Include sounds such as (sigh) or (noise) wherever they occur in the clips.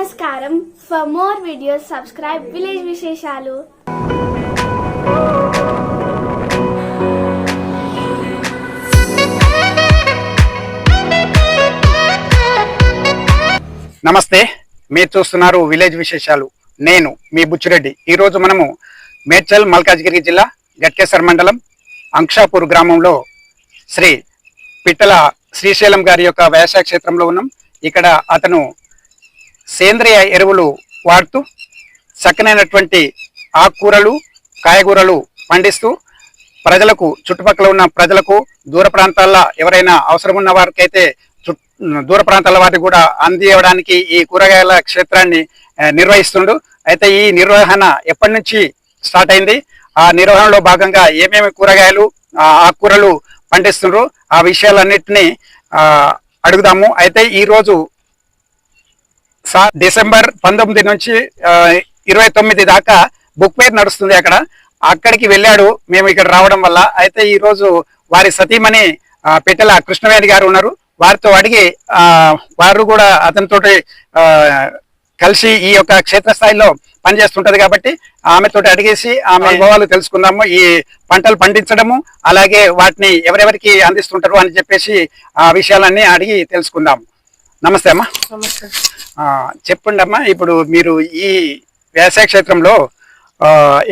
నమస్కారం. For more videos subscribe village విశేషాలు నమస్తే మీరు చూస్తున్నారు విలేజ్ విశేషాలు నేను మీ బుచ్చిరెడ్డి. ఈరోజు మనము మేడ్చల్ మల్కాజ్గిరి జిల్లా గట్కేశ్వర మండలం అంక్షాపూర్ గ్రామంలో శ్రీ పిట్టల శ్రీశైలం గారి యొక్క వ్యవసాయ క్షేత్రంలో ఉన్నాం. ఇక్కడ అతను సేంద్రియ ఎరువులు వాడుతూ చక్కనైనటువంటి ఆకుకూరలు కాయగూరలు పండిస్తూ ప్రజలకు చుట్టుపక్కల ఉన్న ప్రజలకు దూర ప్రాంతాల్లో ఎవరైనా అవసరం ఉన్న వారికైతే దూర ప్రాంతాల వారికి కూడా అందివ్వడానికి ఈ కూరగాయల క్షేత్రాన్ని నిర్వహిస్తుండు. అయితే ఈ నిర్వహణ ఎప్పటి నుంచి స్టార్ట్ అయింది? ఆ నిర్వహణలో భాగంగా ఏమేమి కూరగాయలు ఆకుకూరలు పండిస్తుండ్రు? ఆ విషయాలన్నింటినీ అడుగుదాము. అయితే ఈరోజు సార్ డిసెంబర్ పంతొమ్మిది నుంచి ఇరవై తొమ్మిది దాకా బుక్ పేరు నడుస్తుంది అక్కడ. అక్కడికి వెళ్ళాడు మేము ఇక్కడ రావడం వల్ల. అయితే ఈ రోజు వారి సతీమణి పెట్టెల కృష్ణవేది గారు ఉన్నారు. వారితో అడిగి వారు కూడా అతనితోటి కలిసి ఈ యొక్క క్షేత్రస్థాయిలో పనిచేస్తుంటది కాబట్టి ఆమెతో అడిగేసి ఆమె అనుభవాలు తెలుసుకుందాము ఈ పంటలు పండించడము అలాగే వాటిని ఎవరెవరికి అందిస్తుంటారు అని చెప్పేసి ఆ విషయాలన్నీ అడిగి తెలుసుకుందాం. నమస్తే అమ్మా. చెప్పండి అమ్మా ఇప్పుడు మీరు ఈ వ్యవసాయ క్షేత్రంలో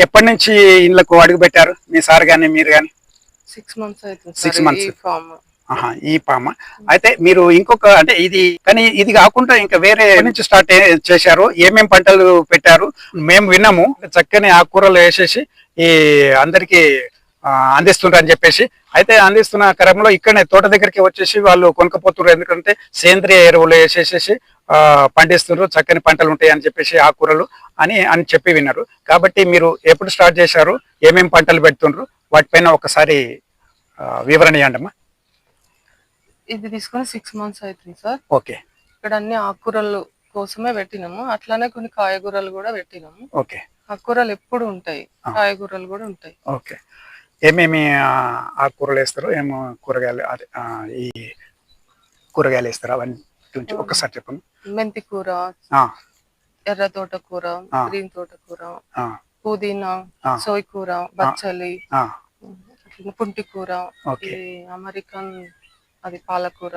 ఎప్పటి నుంచి ఇళ్ళకు అడుగు పెట్టారు? మీ సార్ గాని మీరు గాని? Six months sir months. ఈ ఫామ్. ఆహా, ఈ పామ అయితే మీరు ఇంకొక అంటే ఇది కానీ ఇది కాకుండా ఇంకా వేరే నుంచి స్టార్ట్ చేశారు? ఏమేం పంటలు పెట్టారు? మేము విన్నాము. చక్కని ఆకుకూరలు వేసేసి ఈ అందరికి అందిస్తుంటారు అని చెప్పేసి. అయితే అందిస్తున్న క్రమంలో ఇక్కడనే తోట దగ్గరికి వచ్చేసి వాళ్ళు కొనుక్కపోతున్నారు ఎందుకంటే సేంద్రియ ఎరువులు వేసేసేసి ఆ, పండిస్తున్నారు చక్కని పంటలు ఉంటాయి అని చెప్పేసి ఆకుకూరలు అని అని చెప్పి విన్నారు. కాబట్టి మీరు ఎప్పుడు స్టార్ట్ చేశారు? ఏమేం పంటలు పెడుతుండ్రు? వాటిపైన ఒకసారి వివరణ ఇవ్వండి అమ్మా. ఇది తీసుకొని సిక్స్ మంత్స్ అవుతుంది సార్. ఓకే. ఇక్కడ అన్ని ఆకుకూరలు కోసమే పెట్టినాము. అట్లానే కొన్ని కాయగూరలు కూడా పెట్టినాము. ఓకే. ఆకుకూరలు ఎప్పుడు ఉంటాయి. కాయగూరలు కూడా ఉంటాయి. ఓకే. ఏమేమి ఆ, ఆకుకూరలు వేస్తారు ఏమో కూరగాయలు ఈ కూరగాయలు వేస్తారు అవన్నీ గురించి ఒక్కసారి చెప్పండి. మెంతి కూర ఆ, ఎర్ర తోటకూర ఆ. గ్రీన్ తోటకూర ఆ, పుదీనా. సోయ్ కూర బచ్చలి పుంటి కూర అమెరికన్ అది పాలకూర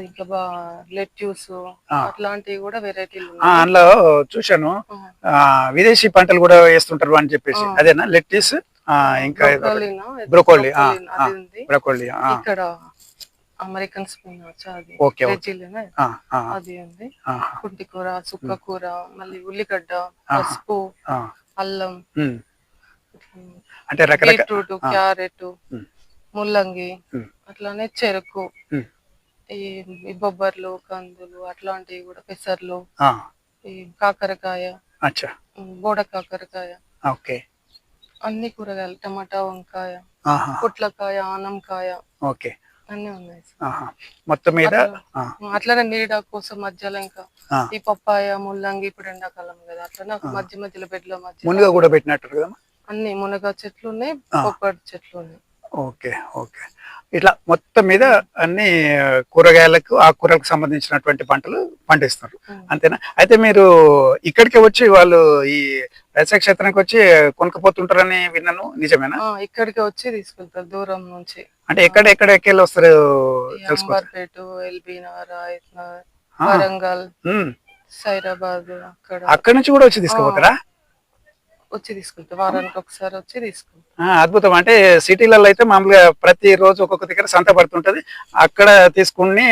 ఇంకా లెట్యూస్. అట్లాంటివి కూడా వెరైటీలు అందులో చూశాను. విదేశీ పంటలు కూడా వేస్తుంటారు అని చెప్పేసి. అదేనా? లెట్టిస్ ఇంకా? బ్రోకోలీ, ఇక్కడ అమెరికన్ స్పినాచ్ అది. వెజ్జీలేనా? ఉంది కుంటి కూర సుక్క కూర మళ్ళీ ఉల్లిగడ్డ పసుపు అల్లం. అంటే బీట్రూట్. క్యారెట్. ముల్లంగి. అట్లానే చెరుకు. ఈ బొబ్బర్లు కందులు అట్లాంటివి కూడా పెసర్లు ఈ కాకరకాయ బోడ కాకరకాయ. ఓకే. అన్ని కూరగాయలు టమాటా వంకాయ ఆహా, పుట్లకాయ ఆనంకాయ ఓకే. అన్ని ఉన్నాయి. ఆహా. మొత్తం మీద? ఆ, అట్లనే నీడ కోసం మధ్యలో ఇంకా ఆ. ఈ పప్పాయ ముల్లంగి ఇప్పుడు ఎండాకాలం కదా అట్లనే ఒక మధ్య మధ్యలో బెడ్ల మధ్య మునుగా కూడా పెట్టినట్టు కదా అన్ని మునగ చెట్లు ఉన్నాయి ఆ. పొప్పటి చెట్లు ఉన్నాయి. Okay okay. ఇట్లా మొత్తం మీద అన్ని కూరగాయలకు ఆకుకూరలకు సంబంధించినటువంటి పంటలు పండిస్తున్నారు. అంతేనా? అయితే మీరు ఇక్కడికి వచ్చి వాళ్ళు ఈ వ్యవసాయ క్షేత్రానికి వచ్చి కొనుక్కపోతుంటారని విన్నాను. నిజమేనా? ఇక్కడికి వచ్చి తీసుకెళ్తారు దూరం నుంచి. అంటే ఎక్కడ ఎక్కడ ఎక్కెళ్ళి వస్తారు అంబర్పేట ఎల్బీ నగర్ వరంగల్. సైరాబాద్ అక్కడ. అక్కడి నుంచి కూడా వచ్చి తీసుకుపోతారా? వచ్చి తీసుకుంటాం వారానికి ఒకసారి వచ్చి తీసుకుంటాం అద్భుతం. అంటే సిటీలలో అయితే మామూలుగా ప్రతి రోజు ఒక్కొక్క దగ్గర సంత పడుతుంటది. అక్కడ తీసుకుని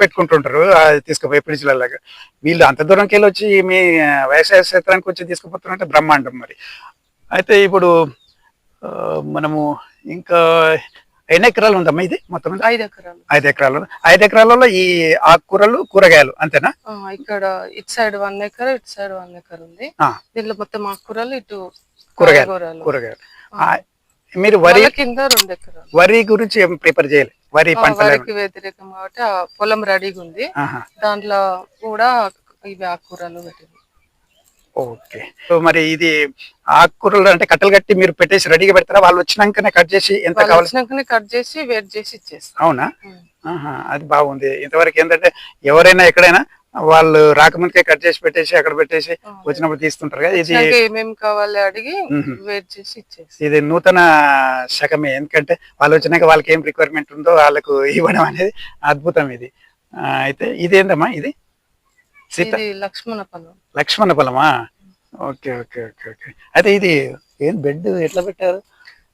పెట్టుకుంటుంటారు. తీసుకుపోయి ఫ్రిడ్జ్లలాగా. వీళ్ళు అంత దూరంకి వెళ్ళి వచ్చి మీ వ్యవసాయ క్షేత్రానికి వచ్చి తీసుకుపోతున్నారంటే బ్రహ్మాండం మరి. అయితే ఇప్పుడు మనము ఇంకా ఎన్ని ఎకరాలు ఉందమ్మా ఇది మొత్తం? ఐదు ఎకరాలు. ఐదు ఎకరాలు. ఐదు ఎకరాలలో ఈ ఆకుకూరలు కూరగాయలు అంతేనా? ఇక్కడ ఇటు సైడ్ వన్ ఎకర్ ఇటు సైడ్ వన్ ఎకర్ ఉంది. ఆ, దీంట్లో మొత్తం ఆకుకూరలు ఇటు కూరగాయలు. కూరగాయలు. మీరు వరి కింద రెండు ఎకరాలు. వరి గురించి ఏం ప్రిపేర్ చేయాలి? వరి వరికి వ్యతిరేకం కాబట్టి పొలం రెడీగా ఉంది. దాంట్లో కూడా ఇవి ఆకుకూరలు పెట్టింది. ఓకే. సో మరి ఇది ఆకుకూరలు అంటే కట్టలు కట్టి మీరు పెట్టేసి రెడీగా పెడతారా? వాళ్ళు వచ్చినాకనే కట్ చేసి ఎంత కావాలి కట్ చేసి వేట్ చేసి ఇచ్చేస్తాం. అవునా? అది బాగుంది. ఇంతవరకు ఏంటంటే ఎవరైనా ఎక్కడైనా వాళ్ళు రాకముందుకే కట్ చేసి పెట్టేసి అక్కడ పెట్టేసి వచ్చినప్పుడు తీస్తుంటారు కదా? ఇది ఏమేమి కావాలి అడిగి. వెయిట్ చేసి ఇచ్చేసి ఇది నూతన శకమే. ఎందుకంటే వాళ్ళు వచ్చినాక వాళ్ళకి ఏం రిక్వైర్మెంట్ ఉందో వాళ్ళకు (laughs) ఇవ్వడం అనేది అద్భుతం ఇది. అయితే ఇది ఏందమ్మా ఇది? సీత ఇది లక్ష్మణ పొలం లక్ష్మణ ఫలమా ఓకే ఓకే ఓకే ఓకే. అయితే ఇది ఏం బెడ్ ఎట్లా పెట్టారు?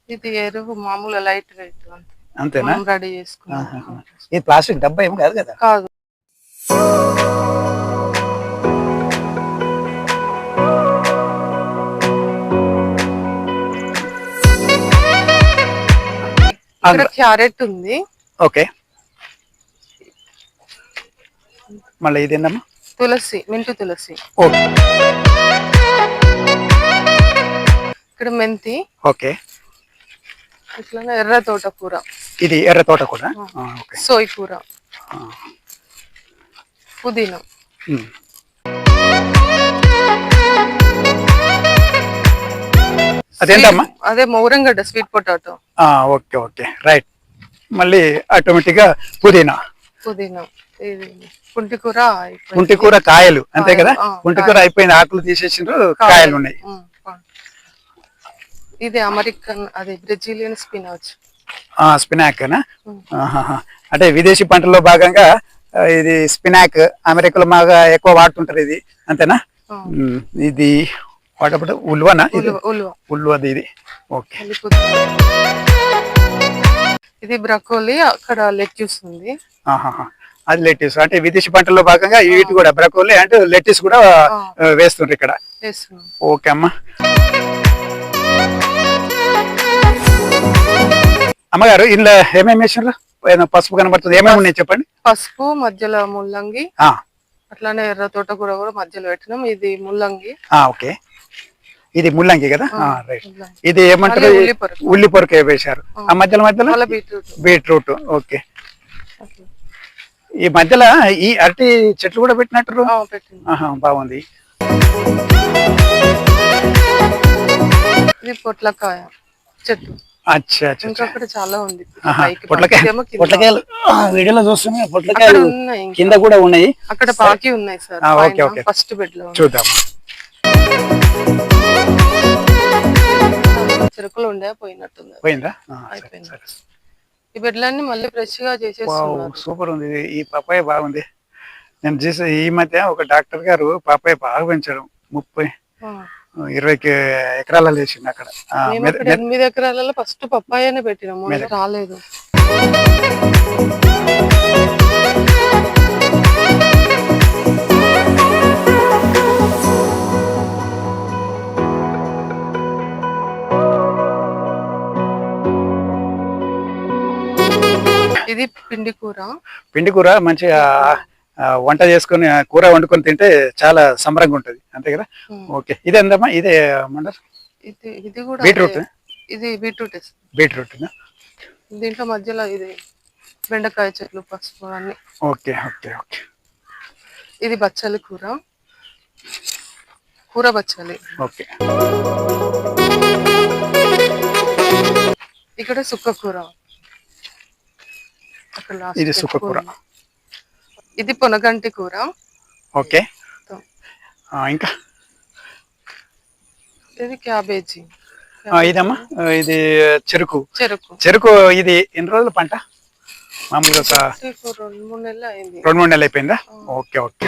ఇది ఎరువు మామూలు లైట్ వెయిట్ అంతే. అంతేనా? రెడీ చేసుకున్నాం. ఇది ప్లాస్టిక్ డబ్బా ఏం కాదు కదా? కాదు. క్యారెట్ ఉంది. ఓకే. మళ్ళీ ఇది ఏందమ్మా తులసి మింటు తులసి. ఓకే. ఇక్కడ మెంతి. ఓకే. ఇట్లానే ఎర్ర తోటకూర. ఇది ఎర్ర తోట కూడా ఆ, ఓకే. సోయి కూర. పుదీనా. అదేంటమ్మా? అదే మౌరంగడ్డ sweet potato. Okay okay. Right. మళ్ళీ ఆటోమేటిక్గా పుదీనా. పుదీనా ఇది పుంటి కూర అయిపోయింది. కుంటి కూర కాయలు అంతే కదా? ఆ, కుంటి కూర అయిపోయింది ఆకులు తీసేసిండ్రు కాయలు. ఉన్నాయి. ఇది అమెరికన్ అది బ్రెజిలియన్ స్పినాచ్. ఆ స్పినాక్. అంటే విదేశీ పంటల్లో భాగంగా ఇది స్పినాక్ అమెరికాలో బాగా ఎక్కువ వాడుతుంటారు ఇది అంతేనా? ఇది వాటప్పుడు ఉల్వనా ఉలువ ఉలువ. ఉల్వది ఇది. ఓకే. ఇది బ్రకోలీ అక్కడ లెట్యూస్ ఉంది. అది లెట్టిస్ అంటే విదేశీ పంటల్లో భాగంగా వీటి కూడా బ్రకోలీ అంటే లెట్టిస్ కూడా వేస్తుండ్రు ఇక్కడ. ఓకే అమ్మా. అమ్మగారు ఇందులో ఏమేమి వేసిండ్రు ఏదో పసుపు కనబడుతుంది. ఏమేమి ఉన్నాయి చెప్పండి? పసుపు మధ్యలో ముల్లంగి. ఆ, అట్లానే ఎర్ర తోటకూర కూడా మధ్యలో పెట్టినాం. ఇది ముల్లంగి. ఆ, ఓకే. ఇది ముల్లంగి కదా? రైట్. ఇది ఏమంటారు? ఉల్లి పొరకు. వేశారు. ఆ మధ్యలో మధ్యలో? బీట్రూట్. బీట్రూట్. ఓకే. ఈ మధ్యలో ఈ అరటి చెట్లు కూడా పెట్టినట్టు బాగుంది. ఇది పొట్లకాయ చెట్టు. అచ్చా చాలా ఉంది. పొట్లకాయ. కింద. పొట్లకాయలు ఆ, వీడియోలో చూస్తున్నాయి అక్కడ పొట్లకాయలు ఉన్నాయి ఇంకా. కింద కూడా ఉన్నాయి. అక్కడ పాకి ఉన్నాయి సార్. ఆ, ఓకే, ఓకే. ఫస్ట్ బెడ్లో చూద్దాం. చెరుకులు ఉండే పోయినట్టుంది పోయిందా? అయిపోయింది. ఈ బెడ్లన్నీ మళ్ళీ ఫ్రెష్గా చేసేస్తున్నారు సూపర్ ఉంది. ఇది. ఈ పప్పాయ బాగుంది. నేను చూసే ఈ మధ్య ఒక డాక్టర్ గారు పప్పాయ బాగా పెంచాడు. ముప్పై ఆ. ఇరవై ఎకరాలలో వేసిండు అక్కడ. ఆ, మేము మెద- అక్కడ ఎనిమిది ఎకరాలలో ఫస్ట్ పప్పాయనే పెట్టినాము ముందు రాలేదు. ఇది పిండి కూర. పిండి కూర మంచిగా వంట చేసుకొని కూర వండుకొని తింటే చాలా సంబరంగా ఉంటది. అంతే కదా. ఓకే. ఇది ఎందమ్మా ఇదే మండర్ ఇది ఇది కూడా బీట్రూట్. ఇది బీట్రూట్ బీట్రూట్ దీంట్లో మధ్యలో ఇది బెండకాయ చెట్లు పసుపు అన్ని. Okay okay okay. ఇది బచ్చలి కూర. కూర బచ్చలి. ఓకే. ఇక్కడ సుక్క కూర. ఇది కి సుక్క కూర. ఉంది. ఇది పొనగంటి కూర. ఓకే. ఇంకా? ఇది క్యాబేజీ. ఇదమ్మా ఇది చెరుకు. చెరుకు. చెరుకు ఇది ఎన్ని రోజుల పంట? మామూలుగా రెండు మూడు నెలలు అయింది. రెండు మూడు నెలలు అయిపోయిందా? Okay okay.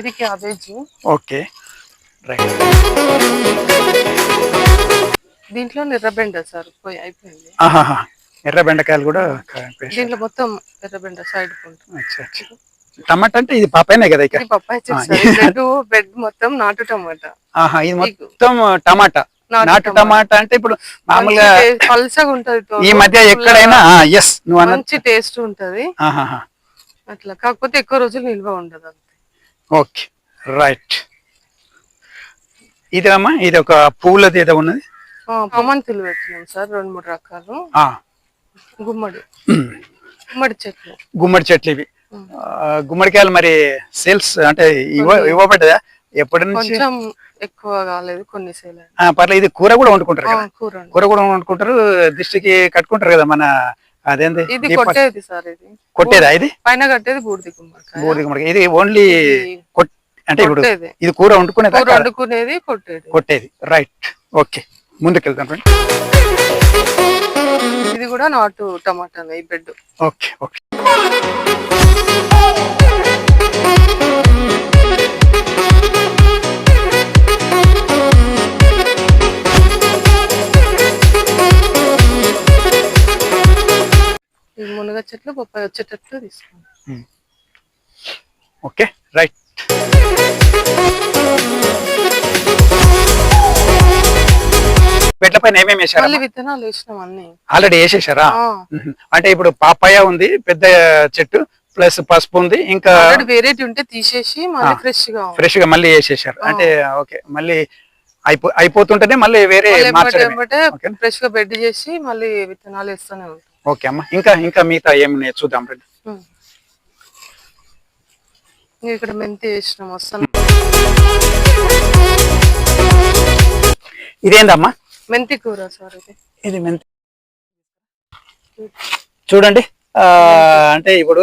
ఇది క్యాబేజీ. ఓకే. రైట్. దీంట్లో ఎర్రబెండ సార్ పోయి అయిపోయింది ఆహాహా. ఎర్ర బెండకాయలు కూడా. దీంట్లో మొత్తం ఎర్రబెండ సైడ్ కుంటు అచ్చా, అచ్చా. టమాటా అంటే ఇది పాపైనే కదా ఇక పప్పాయి బెడ్ మొత్తం నాటు టమాటా ఆహా ఇది మొత్తం టమాటా నాటు టమాటా అంటే ఇప్పుడు మామూలుగా పల్చగా ఉంటది. ఈ మధ్య ఎక్కడైనా ఎస్ నువ్వు మంచి టేస్ట్ ఉంటది. అట్లా కాకపోతే ఎక్కువ రోజులు నిల్వ ఉండదు అంతే ఓకే రైట్ ఇది అమ్మా ఇది ఒక పువ్వులది ఏదో ఉన్నది పమంతులు పెట్టినాం సార్ రెండు మూడు రకాలు. గుమ్మడి. (clears throat) గుమ్మడి చెట్లు. గుమ్మడి చెట్లు ఇవి. గుమ్మడికాయలు మరి సేల్స్ అంటే ఇవ్వ ఇవ్వబడ్డదా? ఎప్పటి నుంచి? ఎక్కువ కాలేదు కొన్ని సేల్ పర్లేదు ఇది కూర కూడా వండుకుంటారు కదా? కూర కూడా వండుకుంటారు దిష్టికి కట్టుకుంటారు కదా మన అదేంది? ఇది కొట్టేది సార్ ఇది. కొట్టేదా ఇది? పైన కట్టేది బూడిది గుమ్మడికాయ. బూడిద గుమ్మడికాయ. ఇది ఓన్లీ అంటే ఇప్పుడు ఇది కూర వండుకునేదా? కూర వండుకునేది కొట్టేది. కొట్టేది. రైట్. ఓకే. ముందుకెళ్తాం రండి. ఇది కూడా నాటు టమాటా ఈ బెడ్ ఓకే ఓకే. ఈ మునగ చెట్లు బొప్పాయి వచ్చేటట్లు తీసుకోండి. Okay right. బెడ్ల పైన ఏమేమి వేసారా విత్తనాలు వేసినాం అన్ని. ఆల్రెడీ వేసేసారా. అంటే ఇప్పుడు పాపాయ ఉంది పెద్ద చెట్టు ప్లస్ పసుపు ఉంది ఇంకా వెరైటీ ఉంటే తీసేసి మళ్ళీ ఫ్రెష్గా. ఫ్రెష్గా మళ్ళీ వేసేసారు. అంటే ఓకే మళ్ళీ అయిపో అయిపోతుంటేనే మళ్ళీ వేరే? ఫ్రెష్గా బెడ్ చేసి మళ్ళీ విత్తనాలు వేస్తూనే ఉంటాం. ఓకే అమ్మా. ఇంకా ఇంకా మిగతా ఏమి చూద్దాం రండి. ఇక్కడ మెంతి వేసినాం వస్తాను ఇదేందమ్మా? మెంతి కూర సార్ ఇది. ఇది మెంతి. చూడండి అంటే ఇప్పుడు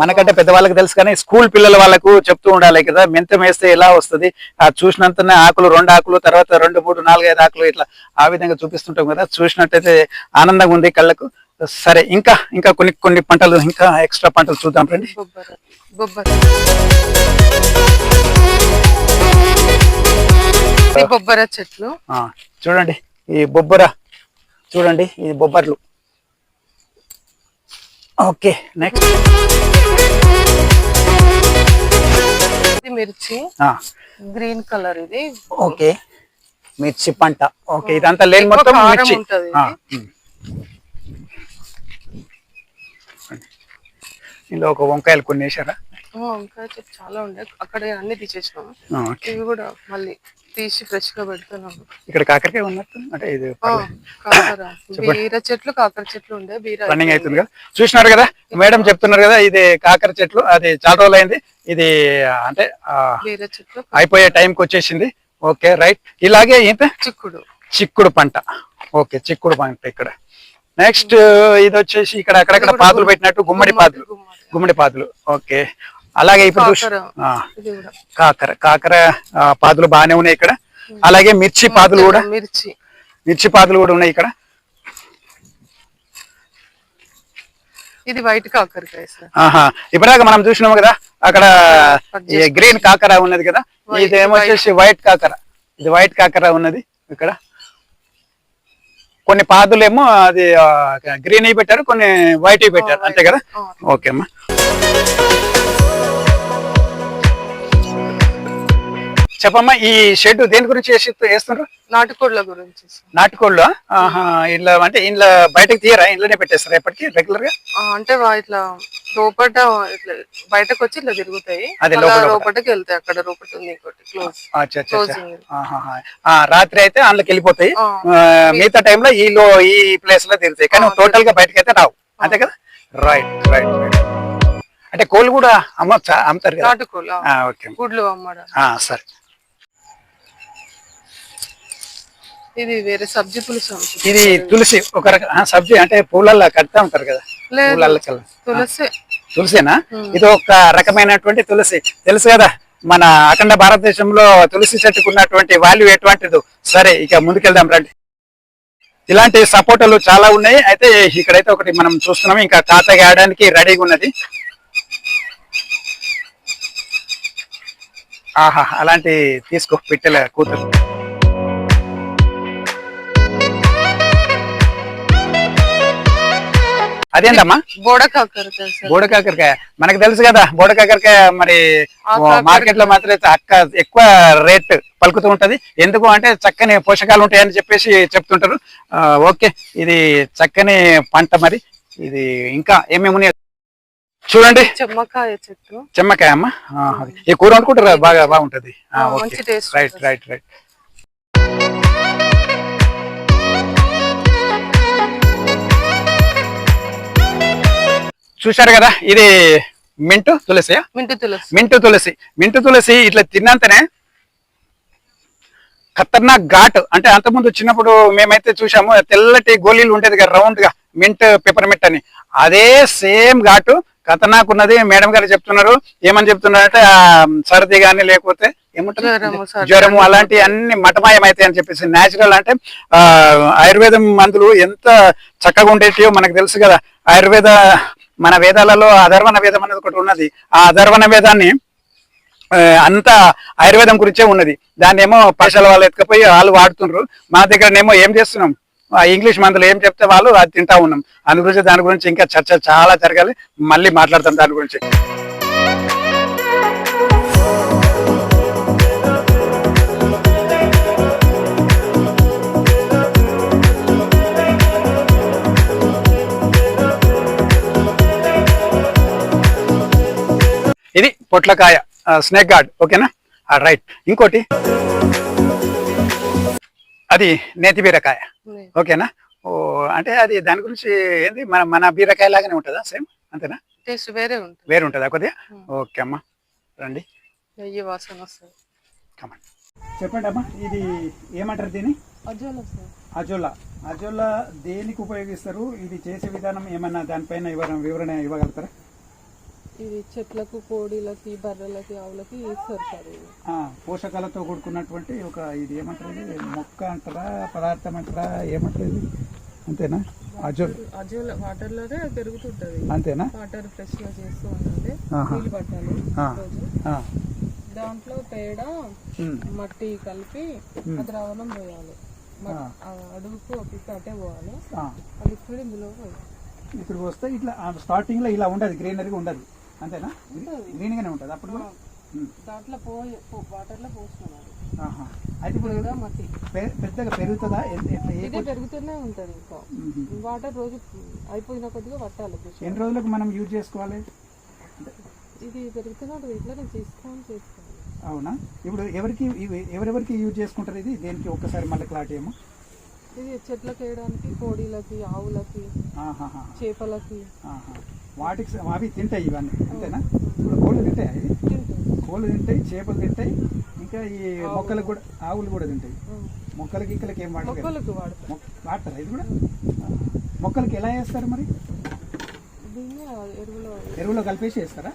మనకంటే పెద్దవాళ్ళకి తెలుసు కానీ స్కూల్ పిల్లల వాళ్ళకు చెప్తూ ఉండాలి కదా మెంతం వేస్తే ఎలా వస్తుంది? ఆ చూసినంతనే ఆకులు రెండు ఆకులు తర్వాత రెండు మూడు నాలుగు ఐదు ఆకులు ఇట్లా ఆ విధంగా చూపిస్తుంటాం కదా చూసినట్టయితే ఆనందంగా ఉంది కళ్ళకు. సరే ఇంకా ఇంకా కొన్ని కొన్ని పంటలు ఇంకా ఎక్స్ట్రా పంటలు చూద్దాం రండి. బొబ్బర చెట్లు. చూడండి ఈ బొబ్బర. చూడండి ఈ బొబ్బర్లు. ఓకే నెక్స్ట్ ఇది మిర్చి. గ్రీన్ కలర్ ఇది. ఓకే మిర్చి పంట. ఓకే ఇదంతా లేని మొత్తం మిర్చి. ఇందులో ఒక వంకాయలు కొన్ని వేసారా? వంకాయ చాలా ఉండే. అక్కడ అన్ని తీసేసినాం ఆ, ఓకే. ఇవి కూడా మళ్ళీ తీసి ఫ్రెష్గా పెడుతున్నాము. ఇక్కడ కాకరకాయ ఉన్నట్టు? అంటే ఇది కాకర. (coughs) బీర చెట్లు కాకర చెట్లు ఉండే బీర రన్నింగ్ అవుతుంది కదా? చూసినారు కదా? మేడం చెప్తున్నారు కదా ఇది కాకర చెట్లు అది చాలా రోజులు అయింది. ఇది అంటే బీర చెట్లు అయిపోయే టైంకి వచ్చేసింది. Okay right. ఇలాగే ఇంత చిక్కుడు. చిక్కుడు పంట. ఓకే చిక్కుడు పంట ఇక్కడ. నెక్స్ట్ ఇది వచ్చేసి ఇక్కడ అక్కడక్కడ కూడా పాదులు పెట్టినట్టు గుమ్మడి పాదులు. గుమ్మడి. గుమ్మడి పాదులు. ఓకే. అలాగే ఇప్పుడు కాకర. కాకర. కాకర పాదులు బాగానే ఉన్నాయి ఇక్కడ. అలాగే మిర్చి పాదులు కూడా. మిర్చి. మిర్చి పాదులు కూడా ఉన్నాయి ఇక్కడ. ఇది వైట్ కాకరకాయ ఆహా. ఇప్పటిదాకా మనం చూసినాము కదా అక్కడ గ్రీన్ కాకర ఉన్నది కదా ఇది ఏమొచ్చేసి వైట్ కాకర. ఇది వైట్ కాకర ఉన్నది ఇక్కడ. కొన్ని పాదులేమో అది గ్రీన్ పెట్టారు కొన్ని వైట్ పెట్టారు. అంతే కదా? ఓకే అమ్మా. చెప్పమ్మా ఈ షెడ్ దేని గురించి వేసి వేస్తున్నారు? నాటుకోళ్ళ గురించి. నాటుకోళ్ళు ఆహా ఇంట్లో అంటే ఇంట్లో బయటకు తీయరా? ఇంట్లోనే పెట్టేస్తారా ఎప్పటికీ? రెగ్యులర్గా అంటే ఇట్లా ఇట్లా బయటకు వచ్చి ఇట్లా తిరుగుతాయి. లోపలికి వెళ్తాయి. అక్కడ ఉంది ఇంకోటి. క్లోజ్. ఆ, రాత్రి అయితే అందులోకి వెళ్ళిపోతాయి. మిగతా టైంలో ఈ లో ఈ ప్లేస్లో తిరుగుతాయి. కానీ టోటల్గా బయటకి అయితే రావు అంతే కదా? రైట్ రైట్ రైట్ అంటే కోళ్ళు కూడా అమ్మచ్చా? అమ్ముతారు కదా? నాటుకోళ్ళు. గుడ్లు అమ్మడం. సరే. ఇది వేరే సబ్జీ పులుసు. ఇది తులసి ఒక రక సబ్జీ అంటే పూలల్లో కడతా ఉంటారు కదా పూలల్లో తులసి. తులసేనా? ఇది ఒక రకమైనటువంటి తులసి. తెలుసు కదా మన అఖండ భారతదేశంలో తులసి చెట్టుకు ఉన్నటువంటి వాల్యూ ఎటువంటిదో. సరే ఇక ముందుకెళ్దాం రండి. ఇలాంటి సపోటాలు చాలా ఉన్నాయి. అయితే ఇక్కడైతే ఒకటి మనం చూస్తున్నాం. ఇంకా ఖాతా వేయడానికి రెడీగా ఉన్నది. ఆహా అలాంటి తీసుకో పిట్టెల కూతురు. అదేంటమ్మా బోడ కాకరకాయ సార్. బోడ కాకరకాయ మనకు తెలుసు కదా బోడ కాకరకాయ మరి. మార్కెట్లో మాత్రం అక్క ఎక్కువ రేట్ పలుకుతూ ఉంటది. ఎందుకు అంటే చక్కని పోషకాలు ఉంటాయని చెప్పేసి చెప్తుంటారు. ఓకే ఇది చక్కని పంట మరి. ఇది ఇంకా ఏమేమి ఉన్నాయి? చూడండి. చెమ్మకాయ చెట్టు. చెమ్మకాయ అమ్మ. ఈ కూర వండుకుంటారు బాగా బాగుంటది. రైట్ రైట్ రైట్ చూశారు కదా ఇది మింటు తులసియా? మింటు తులసి. మింటు తులసి. మింటు తులసి ఇట్లా తిన్నంతనే ఖతర్నాక్ ఘాట్. అంటే అంతకుముందు చిన్నప్పుడు మేమైతే చూసాము తెల్లటి గోళీలు ఉండేది కదా రౌండ్గా మింట్ పెప్పర్మింట్ అని. అదే సేమ్ ఘాటు ఖతర్నాక్ ఉన్నది మేడం గారు చెప్తున్నారు. ఏమని చెప్తున్నారంటే ఆ, సర్ది కానీ లేకపోతే ఏమంటారు? జ్వరము, అలాంటి అన్ని మటమాయం అవుతాయి అని చెప్పేసి న్యాచురల్ అంటే ఆ ఆయుర్వేదం మందులు ఎంత చక్కగా ఉండేటియో మనకు తెలుసు కదా. ఆయుర్వేద మన వేదాలలో అధర్వణ వేదం అనేది ఒకటి ఉన్నది. ఆ అధర్వణ వేదాన్ని అంత అంతా ఆయుర్వేదం గురించే ఉన్నది. దాన్ని ఏమో పాఠశాల వాళ్ళు ఎత్తుకపోయి వాళ్ళు వాడుతుండ్రు. మా దగ్గరనేమో ఏం చేస్తున్నాం? ఆ ఇంగ్లీష్ మందులు ఏం చెప్తే వాళ్ళు అది తింటా ఉన్నాం. అందు గురించి దాని గురించి ఇంకా చర్చ చాలా జరగాలి. మళ్ళీ మాట్లాడతాం దాని గురించి. ఇది పొట్లకాయ స్నేక్ గార్డ్ ఓకేనా? రైట్ ఇంకోటి? అది నేతి బీరకాయ ఓకేనా? ఓ అంటే అది దాని గురించి ఏంది? మన మన బీరకాయ లాగానే ఉంటుందా సేమ్? అంతేనా? టేస్ట్ వేరే ఉంటుంది. వేరు ఉంటుందా కొద్దిగా. ఓకే అమ్మా. రండి. నెయ్యి వాసన వస్తుంది. చెప్పండి అమ్మా ఇది ఏమంటారు దీన్ని? Azolla azolla. అజోలా దేనికి ఉపయోగిస్తారు? ఇది చేసే విధానం ఏమన్నా దానిపైన వివరణ ఇవ్వగలుగుతారా? ఇది చెట్లకు కోడిలకి బర్రెలకి ఆవులకి వేస్తారు సార్ ఇది ఆ, పోషకాలతో కూడుకున్నటువంటి ఒక ఇది ఏమంటారు ఇది? మొక్క అంటారా పదార్థం అంటారా ఏమంటారు ఇది? అంతేనా? అజోల్. అజోల వాటర్లోనే పెరుగుతుంటది. అంతేనా? వాటర్ ఫ్రెష్గా చేస్తూ ఆహా. నీళ్ళు పట్టాలి దాంట్లో పేడ మట్టి కలిపి ద్రావణం పోయాలి. అడుగుకు ఒక అటే పోవాలి. ఆ. లిక్విడ్ ఇందులో పోయాలి. ఇప్పుడు వస్తే ఇట్లా స్టార్టింగ్లో ఇలా ఉండదు గ్రీనరీగా ఉండదు. అంతేనా? గ్రీన్ గానే ఉంటుంది. అప్పుడు కూడా? దాంట్లో పోయి వాటర్లో పోస్తున్నాం అది ఆహా. అయితే ఇప్పుడు పె- పెద్దగా పెరుగుతుందా? ఇది పెరుగుతూనే ఉంటది ఇంకా. వాటర్ రోజు అయిపోయిన కొద్దిగా పట్టాలి. ఎన్ని రోజులకు మనం యూజ్ చేసుకోవాలి? ఇది పెరుగుతూనే ఉంటుంది ఇట్లా నేను తీసుకొని చేసుకోవాలి అవునా? ఇప్పుడు ఎవరికి ఎవరెవరికి యూజ్ చేసుకుంటారు ఇది? దేనికి ఒక్కసారి మళ్ళీ క్లాట్ ఏమో? ఇది చెట్లకు వేయడానికి కోడిలకి ఆవులకి. చేపలకి. ఆహా. వాటికి అవి తింటాయి ఇవన్నీ అంతేనా? ఇప్పుడు కోళ్ళు తింటాయి అవి కోళ్ళు తింటాయి చేపలు తింటాయి ఇంకా ఈ మొక్కలకు కూడా ఆవులు కూడా తింటాయి. మొక్కలకి ఇక్కలకి ఏం వాడతారు. వాడతారా ఇది కూడా. మొక్కలకి ఎలా వేస్తారు మరి? ఎరువులో కలిపేసి వేస్తారా.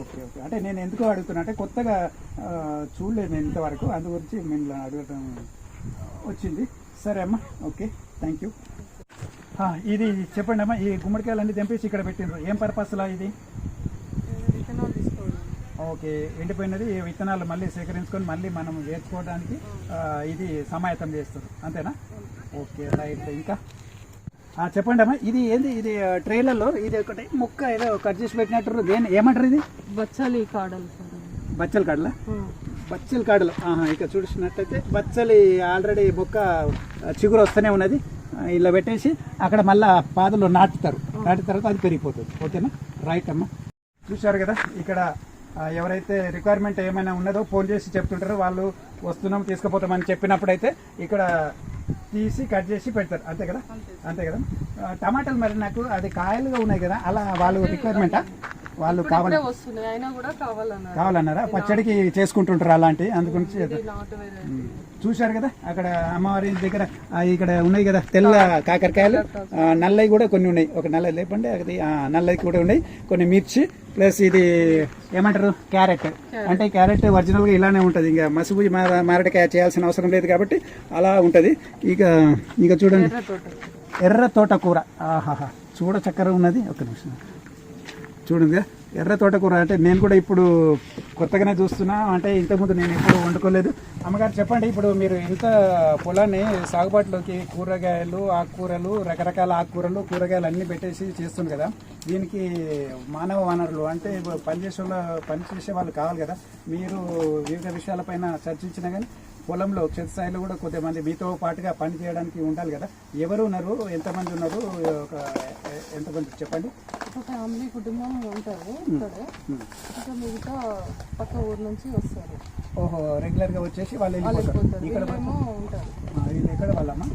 Okay okay. అంటే నేను ఎందుకు అడుగుతున్నా అంటే కొత్తగా చూడలేదు నేను ఇంతవరకు అందు గురించి మేము అడగటం వచ్చింది. సరే అమ్మా ఓకే. Thank you. ఇది చెప్పండి అమ్మా ఈ గుమ్మడికాయలన్నీ తెంపేసి ఇక్కడ పెట్టిండ్రు. ఏం పర్పస్లా ఇది? ఓకే ఎండిపోయినది విత్తనాలు మళ్ళీ సేకరించుకొని మళ్ళీ మనం వేసుకోవడానికి ఇది సమాయత్తం చేస్తారు. అంతేనా? Okay right. ఇంకా? చెప్పండి అమ్మా ఇది ఏంది? ఇది ట్రైలర్లో ఇది ఒకటి ముక్క ఏదో కట్ చేసి పెట్టినట్టు దేని ఏమంటారు ఇది? బచ్చాలి కాడలు బచ్చల కాడలా. బచ్చల కాడలు. ఆహా ఇక చూసినట్టయితే బచ్చలి ఆల్రెడీ బొక్క చిగురు వస్తూనే ఉన్నది. ఇలా పెట్టేసి అక్కడ మళ్ళా పాదలు నాటుతారు. నాటిన తర్వాత అది పెరిగిపోతుంది. ఓకేనా? రైట్ అమ్మా. చూశారు కదా? ఇక్కడ ఎవరైతే రిక్వైర్మెంట్ ఏమైనా ఉన్నదో ఫోన్ చేసి చెప్తుంటారో వాళ్ళు వస్తున్నాం తీసుకుపోతామని చెప్పినప్పుడు అయితే ఇక్కడ తీసి కట్ చేసి పెడతారు. అంతే కదా? అంతే కదా? టమాటాలు మరి నాకు అది కాయలుగా ఉన్నాయి కదా? అలా వాళ్ళు రిక్వైర్మెంటా వాళ్ళు కావాలి కావాలన్నారు. పచ్చడికి చేసుకుంటుంటారు అలాంటి? అందుగురించి వెరైటీ చూశారు కదా? అక్కడ అమ్మవారి దగ్గర ఇక్కడ ఉన్నాయి కదా తెల్ల కాకరకాయలు. నల్లవి కూడా కొన్ని ఉన్నాయి. ఒక నల్ల లేపండి అది నల్లవి కూడా ఉన్నాయి. కొన్ని మిర్చి ప్లస్ ఇది ఏమంటారు? క్యారెట్. అంటే క్యారెట్ ఒరిజినల్గా ఇలానే ఉంటది. ఇంకా మసుగు మార- మారడికాయ చేయాల్సిన అవసరం లేదు కాబట్టి అలా ఉంటది. ఇక ఇక చూడండి. ఎర్ర తోటకూర ఆహాహా. చూడ చక్కర ఉన్నది. ఒక నిమిషం. చూడండి. ఎర్ర తోటకూర అంటే నేను కూడా ఇప్పుడు కొత్తగానే చూస్తున్నా. అంటే ఇంతకుముందు నేను ఎప్పుడు వండుకోలేదు. అమ్మగారు చెప్పండి ఇప్పుడు మీరు ఇంత పొలాన్ని సాగుబాటులోకి కూరగాయలు ఆకుకూరలు రకరకాల ఆకుకూరలు కూరగాయలు అన్నీ పెట్టేసి చేస్తుంది కదా. దీనికి మానవ వనరులు అంటే పనిచేసే వాళ్ళ- పనిచేసే వాళ్ళు కావాలి కదా. మీరు వివిధ విషయాలపైన చర్చించినా కానీ పొలంలో క్షేత్రస్థాయిలో కూడా కొద్దిమంది మీతో పాటుగా పని చేయడానికి ఉండాలి కదా. ఎవరు ఉన్నారు? ఎంతమంది ఉన్నారు? ఒక ఎంతమంది? చెప్పండి. ఒక ఫ్యామిలీ కుటుంబం ఇక్కడే. ఇంకా మిగతా పక్క ఊరు నుంచి వస్తారు. ఓహో రెగ్యులర్గా వచ్చేసి వాళ్ళు వాళ్ళు వెళ్ళిపోతారు. వెళ్ళిపోతారు. ఇక్కడ వీళ్ళేమో ఉంటారు ఆ, వీళ్ళు ఎక్కడ వాళ్ళమ్మా?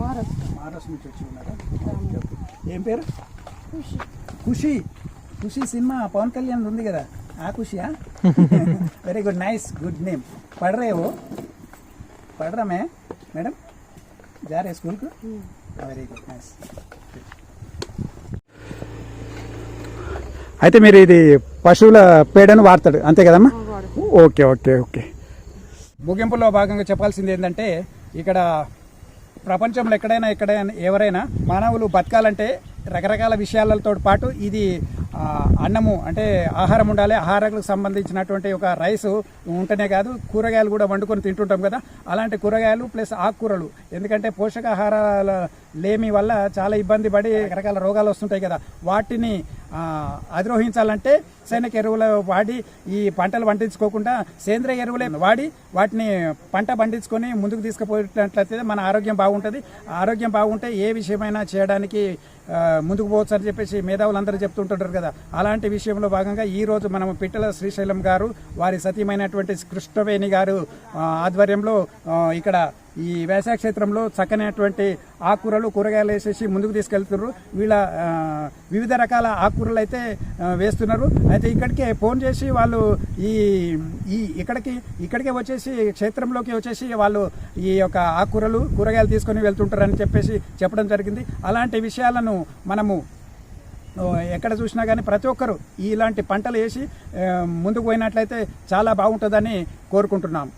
మహారాష్ట్ర. మహారాష్ట్ర నుంచి వచ్చి ఉన్నారా? Okay, okay. ఏం పేరు? ఖుషి. ఖుషి. సినిమా పవన్ కళ్యాణ్ ఉంది కదా. ఆ ఖుషియా? Very good nice good name పढ़ పడరామే. మేడం జారే స్కూల్కు? వెరీ గుడ్ నైస్ అయితే మీరు ఇది పశువుల పేడను వాడతాడు అంతే కదమ్మా? Okay okay okay. ముగింపులో భాగంగా చెప్పాల్సింది ఏంటంటే ఇక్కడ ప్రపంచంలో ఎక్కడైనా ఎక్కడైనా ఎవరైనా మానవులు బతకాలంటే రకరకాల విషయాలతో పాటు ఇది అన్నము అంటే ఆహారం ఉండాలి ఆహారాలకు సంబంధించినటువంటి ఒక రైస్ ఉంటేనే కాదు కూరగాయలు కూడా వండుకొని తింటుంటాం కదా అలాంటి కూరగాయలు ప్లస్ ఆకుకూరలు. ఎందుకంటే పోషకాహారాల లేమి వల్ల చాలా ఇబ్బంది పడి రకరకాల రోగాలు వస్తుంటాయి కదా వాటిని అధిరోహించాలంటే సైనిక ఎరువులు వాడి ఈ పంటలు పండించుకోకుండా సేంద్రియ ఎరువులే వాడి వాటిని పంట పండించుకొని ముందుకు తీసుకుపోయినట్లయితే మన ఆరోగ్యం బాగుంటుంది. ఆరోగ్యం బాగుంటే ఏ విషయమైనా చేయడానికి ముందుకు పోవచ్చు అని చెప్పేసి మేధావులందరూ చెప్తుంటుంటారు కదా. అలాంటి విషయంలో భాగంగా ఈ రోజు మనం పిట్టల శ్రీశైలం గారు వారి సతీమైనటువంటి కృష్ణవేణి గారు ఆధ్వర్యంలో ఇక్కడ ఈ వ్యవసాయ క్షేత్రంలో చక్కనటువంటి ఆకుకూరలు కూరగాయలు వేసేసి ముందుకు తీసుకెళ్తున్నారు. వీళ్ళ వివిధ రకాల ఆకుకూరలు అయితే వేస్తున్నారు. అయితే ఇక్కడికే ఫోన్ చేసి వాళ్ళు ఈ ఈ ఇక్కడికి ఇక్కడికే వచ్చేసి క్షేత్రంలోకి వచ్చేసి వాళ్ళు ఈ యొక్క ఆకుకూరలు కూరగాయలు తీసుకొని వెళ్తుంటారని చెప్పేసి చెప్పడం జరిగింది. అలాంటి విషయాలను మనము ఎక్కడ చూసినా కానీ ప్రతి ఒక్కరు ఇలాంటి పంటలు వేసి ముందుకు పోయినట్లయితే చాలా బాగుంటుందని కోరుకుంటున్నాం.